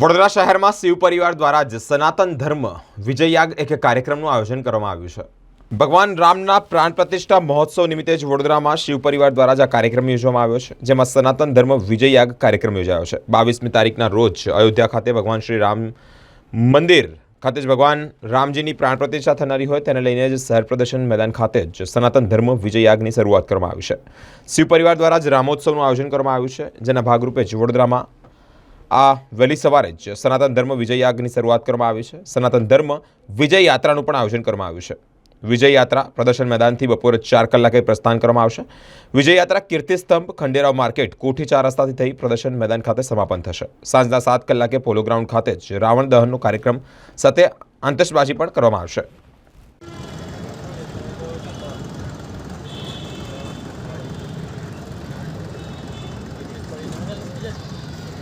વડોદરા શહેરમાં શિવ પરિવાર દ્વારા જ સનાતન ધર્મ વિજયયાગ એક કાર્યક્રમનું આયોજન કરવામાં આવ્યું છે. ભગવાન રામના પ્રાણ પ્રતિષ્ઠા મહોત્સવ નિમિત્તે જ વડોદરામાં શિવ પરિવાર દ્વારા જ આ કાર્યક્રમ યોજવામાં આવ્યો છે, જેમાં સનાતન ધર્મ વિજયયાગ કાર્યક્રમ યોજાયો છે. બાવીસમી તારીખના રોજ અયોધ્યા ખાતે ભગવાન શ્રી રામ મંદિર ખાતે જ ભગવાન રામજીની પ્રાણ પ્રતિષ્ઠા થનારી હોય તેને લઈને જ શહેર પ્રદર્શન મેદાન ખાતે જ સનાતન ધર્મ વિજયયાગની શરૂઆત કરવામાં આવી છે. શિવ પરિવાર દ્વારા જ રામોત્સવનું આયોજન કરવામાં આવ્યું છે, જેના ભાગરૂપે જ વડોદરામાં આ વહેલી સવારે જ સનાતન ધર્મ વિજય યાગની શરૂઆત કરવામાં આવી છે. સનાતન ધર્મ વિજય યાત્રાનું પણ આયોજન કરવામાં આવ્યું છે. વિજય યાત્રા પ્રદર્શન મેદાનથી બપોરે ચાર કલાકે પ્રસ્થાન કરવામાં આવશે. વિજય યાત્રા કીર્તિસ્તંભ ખંડેરાવ માર્કેટ કોઠી ચાર રસ્તાથી થઈ પ્રદર્શન મેદાન ખાતે સમાપન થશે. સાંજના સાત કલાકે પોલો ગ્રાઉન્ડ ખાતે જ રાવણ દહનનો કાર્યક્રમ સાથે આતશબાજી પણ કરવામાં આવશે.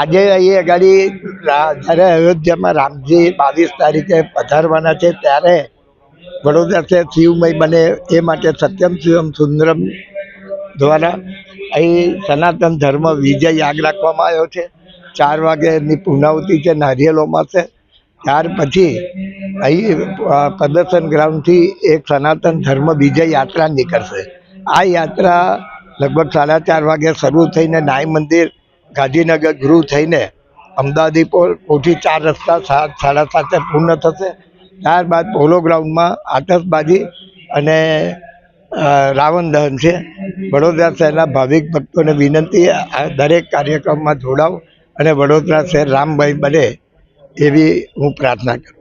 આજે અહીં આગળ જ્યારે અયોધ્યામાં રામજી બાવીસ તારીખે પધારવાના છે, ત્યારે વડોદરા શહેર શિવમય બને એ માટે સત્યમ શિવમ સુંદરમ દ્વારા અહીં સનાતન ધર્મ વિજય યાગ રાખવામાં આવ્યો છે. ચાર વાગે એમની પૂર્ણાહુતિ છે નારિયેલોમાં છે. ત્યાર પછી અહીં પ્રદર્શન ગ્રાઉન્ડથી એક સનાતન ધર્મ વિજય યાત્રા નીકળશે. આ યાત્રા લગભગ સાડા ચાર વાગે શરૂ થઈને નાય મંદિર ગાંધીનગર ગૃહ થઈને અમદાવાદી કોઠી ચાર રસ્તા સાત સાડા સાતે પૂર્ણ થશે. ત્યારબાદ પોલો ગ્રાઉન્ડમાં આતશબાજી અને રાવણ દહન છે. વડોદરા શહેરના ભાવિક ભક્તોને વિનંતી આ દરેક કાર્યક્રમમાં જોડાવ અને વડોદરા શહેર રામભાઈ બને એવી હું પ્રાર્થના કરું